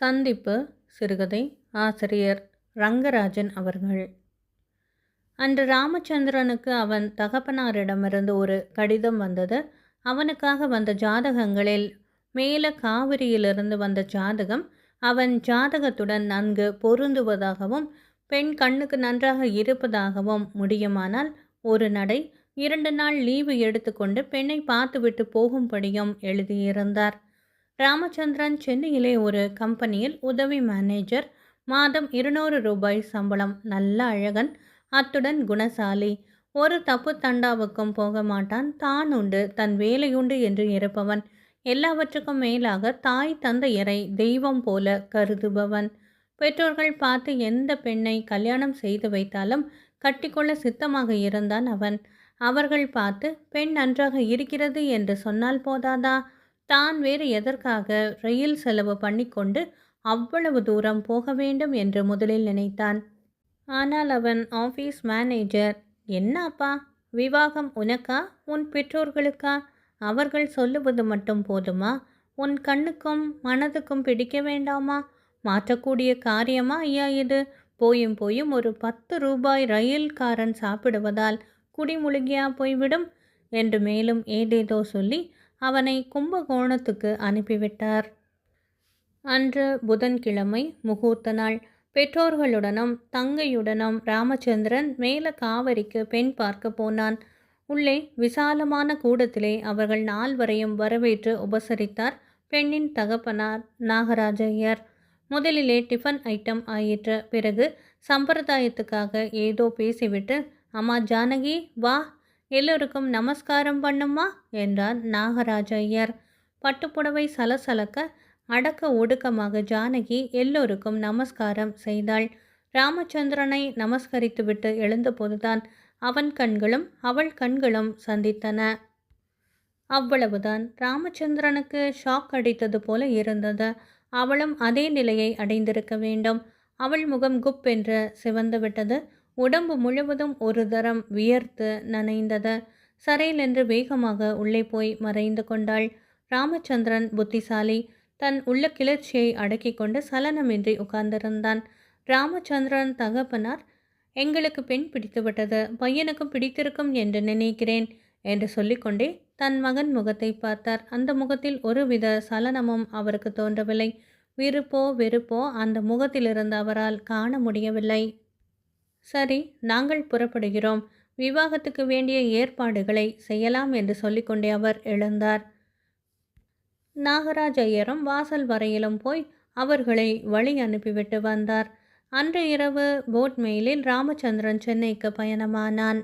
சந்திப்பு சிறுகதை ஆசிரியர் ரங்கராஜன் அவர்கள். அன்று ராமச்சந்திரனுக்கு அவன் தகப்பனாரிடமிருந்து ஒரு கடிதம் வந்தது. அவனுக்காக வந்த ஜாதகங்களில் மேல காவிரியிலிருந்து வந்த ஜாதகம் அவன் ஜாதகத்துடன் நன்கு பொருந்துவதாகவும் பெண் கண்ணுக்கு நன்றாக இருப்பதாகவும் முடியுமானால் ஒரு நடை இரண்டு நாள் லீவு எடுத்துக்கொண்டு பெண்ணை பார்த்துவிட்டு போகும்படியும் எழுதியிருந்தார். ராமச்சந்திரன் சென்னையிலே ஒரு கம்பெனியில் உதவி மேனேஜர். மாதம் இருநூறு ரூபாய் சம்பளம். நல்ல அழகன். அத்துடன் குணசாலி. ஒரு தப்பு தண்டாவுக்கும் போக மாட்டான். தான் உண்டு. தன் வேலையுண்டு என்று இருப்பவன். எல்லாவற்றுக்கும் மேலாக தாய் தந்தையரை தெய்வம் போல கருதுபவன். பெற்றோர்கள் பார்த்து எந்த பெண்ணை கல்யாணம் செய்து வைத்தாலும் கட்டிக்கொள்ள சித்தமாக இருந்தான் அவன். அவர்கள் பார்த்து பெண் நன்றாக இருக்கிறது என்று சொன்னால் போதாதா? தான் வேறு எதற்காக ரயில் செலவு பண்ணிக்கொண்டு அவ்வளவு தூரம் போக வேண்டும் என்று முதலில் நினைத்தான். ஆனால் அவன் ஆஃபீஸ் மேனேஜர். என்னப்பா? விவாகம் உனக்கா? உன் பெற்றோர்களுக்கா? அவர்கள் சொல்லுவது மட்டும் போதுமா? உன் கண்ணுக்கும் மனதுக்கும் பிடிக்க வேண்டாமா? மாற்றக்கூடிய காரியமா ஐயா இது? போயும் போயும் ஒரு பத்து ரூபாய் ரயில்காரன் சாப்பிடுவதால் குடிமுழுகியா போய்விடும்? என்று மேலும் ஏதேதோ சொல்லி அவனை கும்பகோணத்துக்கு அனுப்பிவிட்டார். அன்று புதன்கிழமை முகூர்த்த நாள். பெற்றோர்களுடனும் தங்கையுடனும் ராமச்சந்திரன் மேல காவிரிக்கு பெண் பார்க்க போனான். உள்ளே விசாலமான கூடத்திலே அவர்கள் நால்வரையும் வரவேற்று உபசரித்தார். பெண்ணின் தகப்பனார் நாகராஜையர் முதலிலே டிஃபன் ஐட்டம் ஆயிற்று. பிறகு சம்பிரதாயத்துக்காக ஏதோ பேசிவிட்டு அம்மா ஜானகி வா எல்லோருக்கும் நமஸ்காரம் பண்ணுமா? என்றார் நாகராஜ ஐயர். பட்டுப்புடவை சலசலக்க அடக்க ஒடுக்கமாக ஜானகி எல்லோருக்கும் நமஸ்காரம் செய்தாள். ராமச்சந்திரனை நமஸ்கரித்துவிட்டு எழுந்தபோதுதான் அவன் கண்களும் அவள் கண்களும் சந்தித்தன. அவ்வளவுதான். ராமச்சந்திரனுக்கு ஷாக் அடித்தது போல இருந்தது. அவளும் அதே நிலையை அடைந்திருக்க வேண்டும். அவள் முகம் குப் என்று சிவந்துவிட்டது. உடம்பு முழுவதும் ஒரு தரம் வியர்த்து நனைந்தது. சரையிலென்று வேகமாக உள்ளே போய் மறைந்து கொண்டாள். ராமச்சந்திரன் புத்திசாலி. தன் உள்ள கிளர்ச்சியை அடக்கி கொண்டு சலனமின்றி உட்கார்ந்திருந்தான். ராமச்சந்திரன் தகப்பனார் எங்களுக்கு பெண் பிடித்துவிட்டது பையனுக்கும் பிடித்திருக்கும் என்று நினைக்கிறேன் என்று சொல்லிக்கொண்டே தன் மகன் முகத்தை பார்த்தார். அந்த முகத்தில் ஒருவித சலனமும் அவருக்கு தோன்றவில்லை. விருப்போ வெறுப்போ? அந்த முகத்திலிருந்து அவரால் காண முடியவில்லை. சரி நாங்கள் புறப்படுகிறோம். விவாகத்துக்கு வேண்டிய ஏற்பாடுகளை செய்யலாம் என்று சொல்லிக்கொண்டே அவர் எழுந்தார். நாகராஜ் ஐயரும் வாசல் வரையிலும் போய் அவர்களை வழி அனுப்பிவிட்டு வந்தார். அன்று இரவு போட் மெயிலில் ராமச்சந்திரன் சென்னைக்கு பயணமானான்.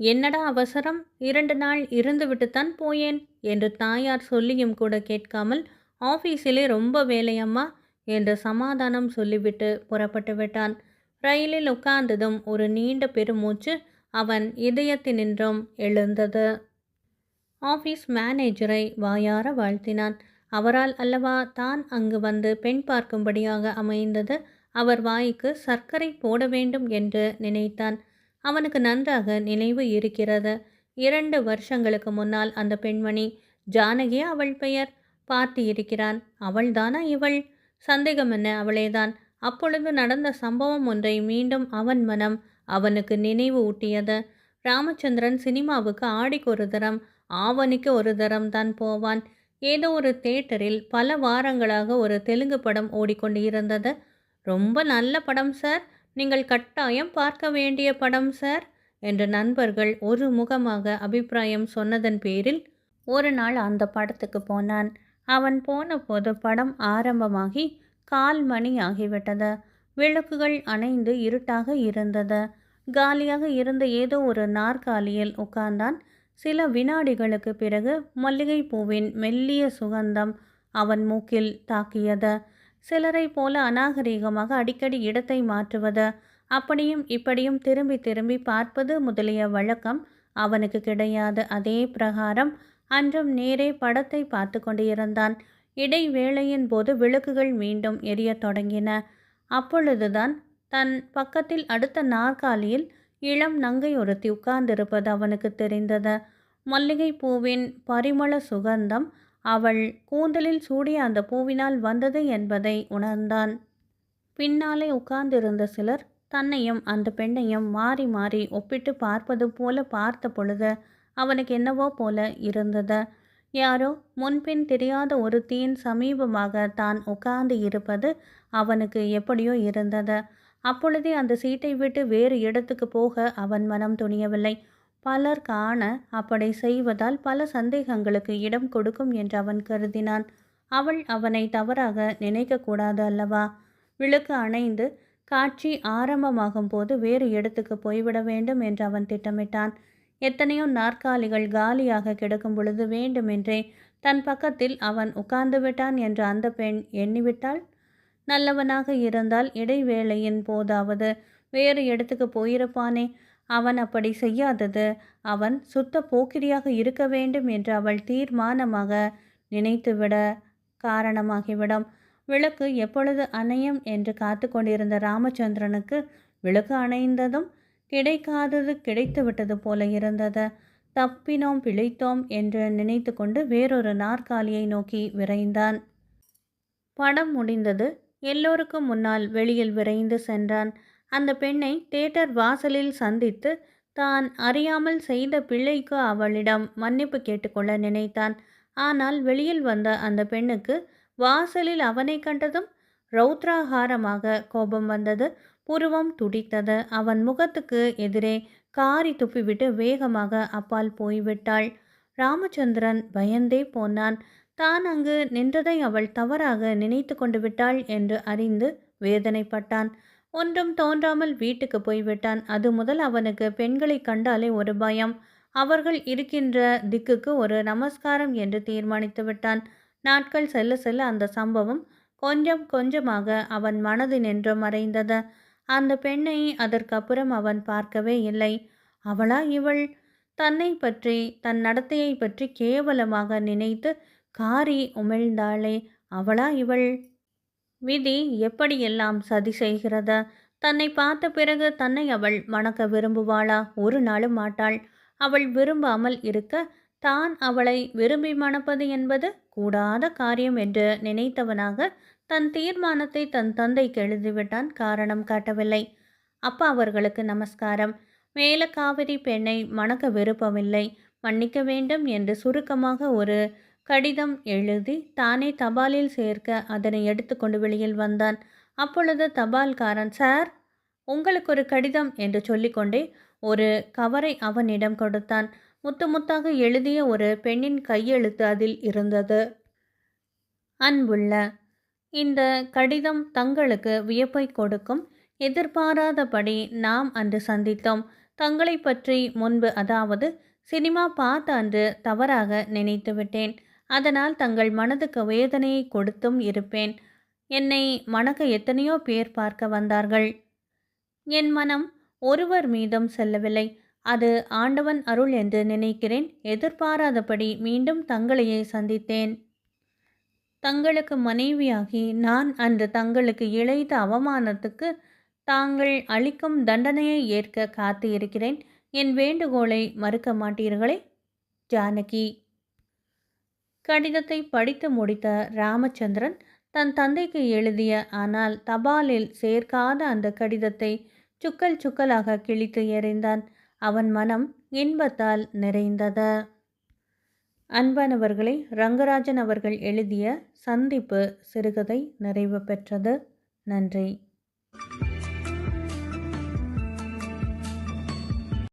என்னடா அவசரம்? இரண்டு நாள் இருந்துவிட்டுத்தான் போயேன் என்று தாயார் சொல்லியும் கூட கேட்காமல் ஆஃபீஸிலே ரொம்ப வேலையம்மா என்று சமாதானம் சொல்லிவிட்டு புறப்பட்டு விட்டான். ரயிலில் உட்கார்ந்ததும் ஒரு நீண்ட பெருமூச்சு அவன் இதயத்தினின்றும் எழுந்தது. ஆஃபீஸ் மேனேஜரை வாயார வாழ்த்தினான். அவரால் அல்லவா தான் அங்கு வந்து பெண் பார்க்கும்படியாக அமைந்தது? அவர் வாய்க்கு சர்க்கரை போட வேண்டும் என்று நினைத்தான். அவனுக்கு நன்றாக நினைவு இருக்கிறது. இரண்டு வருஷங்களுக்கு முன்னால் அந்த பெண்மணி ஜானகி அவள் பெயர்? பார்த்து இருக்கிறான் அவள்தானா இவள்? சந்தேகம் என்ன? அவளேதான். அப்பொழுது நடந்த சம்பவம் ஒன்றை மீண்டும் அவன் மனம் அவனுக்கு நினைவு ஊட்டியது. ராமச்சந்திரன் சினிமாவுக்கு ஆடிக்கு ஒரு தரம் ஆவணிக்கு ஒரு தரம் தான் போவான். ஏதோ ஒரு தேட்டரில் பல வாரங்களாக ஒரு தெலுங்கு படம் ஓடிக்கொண்டு இருந்தது ரொம்ப நல்ல படம் சார். நீங்கள் கட்டாயம் பார்க்க வேண்டிய படம் சார் என்று நண்பர்கள் ஒரு முகமாக அபிப்பிராயம் சொன்னதன் பேரில் ஒரு நாள் அந்த படத்துக்கு போனான். அவன் போன போது படம் ஆரம்பமாகி கால் மணி ஆகிவிட்டது. விளக்குகள் அணைந்து இருட்டாக இருந்தது. காலியாக இருந்த ஏதோ ஒரு நாற்காலியில் உட்கார்ந்தான். சில வினாடிகளுக்கு பிறகு மல்லிகை பூவின் மெல்லிய சுகந்தம் அவன் மூக்கில் தாக்கியது. சிலரை போல அநாகரீகமாக அடிக்கடி இடத்தை மாற்றுவது அப்படியும் இப்படியும் திரும்பி திரும்பி பார்ப்பது முதலிய வழக்கம் அவனுக்கு கிடையாது. அதே பிரகாரம் அன்றும் நேரே படத்தை பார்த்து கொண்டிருந்தான். இடைவேளையின் போது விளக்குகள் மீண்டும் எரியத் தொடங்கின. அப்பொழுதுதான் தன் பக்கத்தில் அடுத்த நாற்காலியில் இளம் நங்கை ஒருத்தி உட்கார்ந்திருப்பது அவனுக்கு தெரிந்தது. மல்லிகை பூவின் பரிமள சுகந்தம் அவள் கூந்தலில் சூடிய அந்த பூவினால் வந்தது என்பதை உணர்ந்தான். பின்னாலே உட்கார்ந்திருந்த சிலர் தன்னையும் அந்த பெண்ணையும் மாறி மாறி ஒப்பிட்டு பார்ப்பது போல பார்த்த பொழுது அவனுக்கு என்னவோ போல இருந்தது. யாரோ முன்பின் தெரியாத ஒரு தீன் சமீபமாக தான் உட்கார்ந்து இருப்பது அவனுக்கு எப்படியோ இருந்தது. அப்பொழுதே அந்த சீட்டை விட்டு வேறு இடத்துக்கு போக அவன் மனம் துணியவில்லை. பலர் காண அப்படி செய்வதால் பல சந்தேகங்களுக்கு இடம் கொடுக்கும் என்று அவன் கருதினான். அவள் அவனை தவறாக நினைக்கக்கூடாது அல்லவா? விளக்கு அணைந்து காட்சி ஆரம்பமாகும் போது வேறு இடத்துக்கு போய்விட வேண்டும் என்று அவன் திட்டமிட்டான். எத்தனையோ நாற்காலிகள் காலியாக கிடக்கும் பொழுது வேண்டுமென்றே தன் பக்கத்தில் அவன் உட்கார்ந்து விட்டான் என்று அந்த பெண் எண்ணிவிட்டாள். நல்லவனாக இருந்தால் இடைவேளையின் போதாவது வேறு இடத்துக்கு போயிருப்பானே? அவன் அப்படி செய்யாதது அவன் சுத்த போக்கிரியாக இருக்க வேண்டும் என்று அவள் தீர்மானமாக நினைத்துவிட காரணமாகிவிடும். விளக்கு எப்பொழுது அணையும் என்று காத்து கொண்டிருந்த ராமச்சந்திரனுக்கு விளக்கு அணைந்ததும் கிடைக்காதது கிடைத்துவிட்டது போல இருந்தது. தப்பினோம் பிழைத்தோம் என்று நினைத்து கொண்டு வேறொரு நாற்காலியை நோக்கி விரைந்தான். படம் முடிந்தது. எல்லோருக்கும் முன்னால் வெளியில் விரைந்து சென்றான். அந்த பெண்ணை தேட்டர் வாசலில் சந்தித்து தான் அறியாமல் செய்த பிள்ளைக்கு அவளிடம் மன்னிப்பு கேட்டுக்கொள்ள நினைத்தான். ஆனால் வெளியில் வந்த அந்த பெண்ணுக்கு வாசலில் அவனை கண்டதும் ரௌத்ராகாரமாக கோபம் வந்தது. புருவம் துடித்தது. அவன் முகத்துக்கு எதிரே காரி துப்பிவிட்டு வேகமாக அப்பால் போய்விட்டாள். ராமச்சந்திரன் பயந்தே போனான். தான் அங்கு நின்றதை அவள் தவறாக நினைத்து கொண்டு விட்டாள் என்று அறிந்து வேதனைப்பட்டான். ஒன்றும் தோன்றாமல் வீட்டுக்கு போய்விட்டான். அது முதல் அவனுக்கு பெண்களை கண்டாலே ஒரு பயம். அவர்கள் இருக்கின்ற திக்குக்கு ஒரு நமஸ்காரம் என்று தீர்மானித்து விட்டான். நாட்கள் செல்ல செல்ல அந்த சம்பவம் கொஞ்சம் கொஞ்சமாக அவன் மனதினின்று மறைந்தது. அந்த பெண்ணை அதற்கப்புறம் அவன் பார்க்கவே இல்லை. அவளா இவள்? தன்னை பற்றி தன் நடத்தையை பற்றி கேவலமாக நினைத்து காரி உமிழ்ந்தாளே அவளா இவள்? விதி எப்படியெல்லாம் சதி செய்கிறது? தன்னை பார்த்த பிறகு தன்னை அவள் மணக்க விரும்புவாளா? ஒரு நாளும் மாட்டாள். அவள் விரும்பாமல் இருக்க தான் அவளை விரும்பி மணப்பது என்பது கூடாத காரியம் என்று நினைத்தவனாக தன் தீர்மானத்தை தன் தந்தைக்கு எழுதிவிட்டான் காரணம் காட்டவில்லை. அப்பா அவர்களுக்கு நமஸ்காரம். மேல காவிரி பெண்ணை மணக்க விருப்பமில்லை. மன்னிக்க வேண்டும் என்று சுருக்கமாக ஒரு கடிதம் எழுதி தானே தபாலில் சேர்க்க அதனை எடுத்துக்கொண்டு வெளியில் வந்தான். அப்பொழுது தபால்காரன் சார் உங்களுக்கு ஒரு கடிதம் என்று சொல்லிக்கொண்டே ஒரு கவரை அவனிடம் கொடுத்தான். முத்து முத்தாக எழுதிய ஒரு பெண்ணின் கையெழுத்து அதில் இருந்தது. அன்புள்ள இந்த கடிதம் தங்களுக்கு வியப்பை கொடுக்கும். எதிர்பாராதபடி நாம் அன்று சந்தித்தோம். தங்களை பற்றி முன்பு அதாவது சினிமா பார்த்த அன்று தவறாக நினைத்து விட்டேன். அதனால் தங்கள் மனதுக்கு வேதனையை கொடுத்தும் இருப்பேன். என்னை மணக்க எத்தனையோ பேர் பார்க்க வந்தார்கள். என் மனம் ஒருவர் மீதும் செல்லவில்லை. அது ஆண்டவன் அருள் என்று நினைக்கிறேன். எதிர்பாராதபடி மீண்டும் தங்களையே சந்தித்தேன். தங்களுக்கு மனைவியாகி நான் அன்று தங்களுக்கு இழைத்த அவமானத்துக்கு தாங்கள் அளிக்கும் தண்டனையை ஏற்க காத்து இருக்கிறேன் என் வேண்டுகோளை மறுக்க மாட்டீர்களே? ஜானகி. கடிதத்தை படித்து முடித்த ராமச்சந்திரன் தன் தந்தைக்கு எழுதிய ஆனால் தபாலில் சேர்க்காத அந்த கடிதத்தை சுக்கல் சுக்கலாக கிழித்து எறிந்தான். அவன் மனம் இன்பத்தால் நிறைந்தது. அன்பானவர்களை ரங்கராஜன் அவர்கள் எழுதிய சந்திப்பு சிறுகதை நிறைவு பெற்றது. நன்றி.